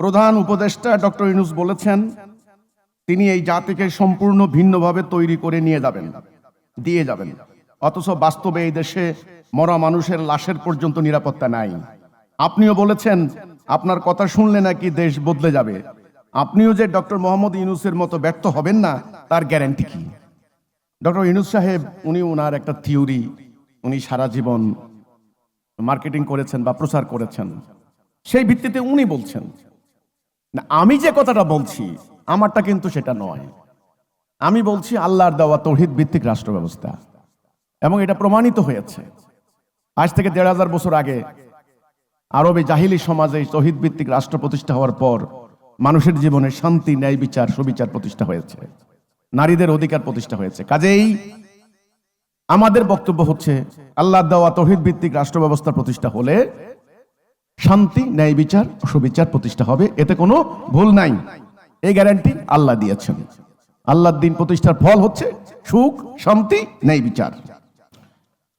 প্রধান উপদেষ্টা ডক্টর ইনুস বলেছেন, তিনি এই জাতিকে সম্পূর্ণ ভিন্নভাবে তৈরি করে নিয়ে যাবেন, দিয়ে যাবেন। অথচ বাস্তবে এই দেশে মরা মানুষের লাশের পর্যন্ত নিরাপত্তা নাই। আপনিও বলেছেন, আপনার কথা শুনলে নাকি দেশ বদলে যাবে। আপনিও যে ডক্টর মোহাম্মদ ইউনুসের মতো ব্যর্থ হবেন না, তার গ্যারান্টি কি? ডক্টর ইউনুস সাহেব, উনি ওনার একটা থিওরি, উনি সারা জীবন মার্কেটিং করেছেন বা প্রচার করেছেন। সেই ভিত্তিতে উনি বলছেন না, আমি যে কথাটা বলছি, আমারটা কিন্তু সেটা নয়। আমি বলছি আল্লাহর দেওয়া তৌহিদ ভিত্তিক রাষ্ট্র ব্যবস্থা এবং এটা প্রমাণিত হয়েছে। আজ থেকে দেড় হাজার বছর আগে আরবে জাহিলি সমাজে তহিদ ভিত্তিক রাষ্ট্র প্রতিষ্ঠা হওয়ার পর মানুষের জীবনে শান্তি, ন্যায়, বিচার, সুবিচার প্রতিষ্ঠা হয়েছে। নারীদের অধিকার প্রতিষ্ঠা হয়েছে। কাজেই আমাদের বক্তব্য হচ্ছে আল্লাহ দেওয়া তহিদ ভিত্তিক রাষ্ট্র ব্যবস্থা প্রতিষ্ঠা হলে শান্তি, ন্যায় বিচার, সুবিচার প্রতিষ্ঠা হবে। এতে কোনো ভুল নাই। এই গ্যারান্টি আল্লাহ দিয়েছেন। আল্লাহর দিন প্রতিষ্ঠার ফল হচ্ছে সুখ, শান্তি, ন্যায় বিচার।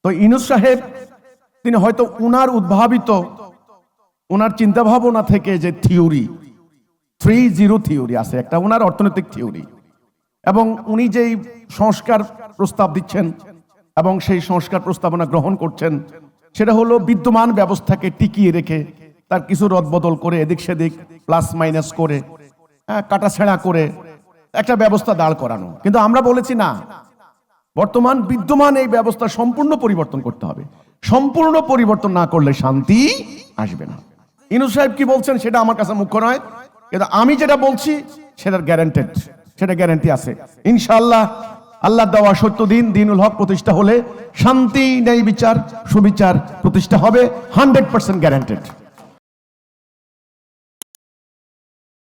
তো ইনুস সাহেব, তিনি হয়তো উনার উদ্ভাবিত, উনার চিন্তা ভাবনা থেকে যে থিওরি, থ্রি জিরো থিওরি আছে, একটা উনার অর্থনৈতিক থিওরি, এবং উনি যেই সংস্কার প্রস্তাব দিচ্ছেন, এবং সেই সংস্কার প্রস্তাবনা গ্রহণ করছেন সেটা হলো বিদ্যমান ব্যবস্থাকে টিকিয়ে রেখে তার কিছু রদবদল করে এদিক সেদিক প্লাস মাইনাস করে হ্যাঁ, কাটাছেঁড়া করে একটা ব্যবস্থা দাঁড় করানো। কিন্তু আমরা বলেছি না বর্তমান বিদ্যমান এই ব্যবস্থা সম্পূর্ণ পরিবর্তন করতে হবে। সম্পূর্ণ পরিবর্তন না করলে শান্তি আসবে না। ইনু সাহেব কি বলছেন সেটা আমার কাছে মুখ্য নয় কিন্তু আমি যেটা বলছি সেটার গ্যারান্টেড সেটা গ্যারান্টি আছে। ইনশাআল্লাহ আল্লাহ দেওয়া সত্য দিন, দিনুল হক প্রতিষ্ঠা হলে শান্তি, ন্যায় বিচার, সুবিচার প্রতিষ্ঠা হবে হান্ড্রেড পার্সেন্ট গ্যারান্টেড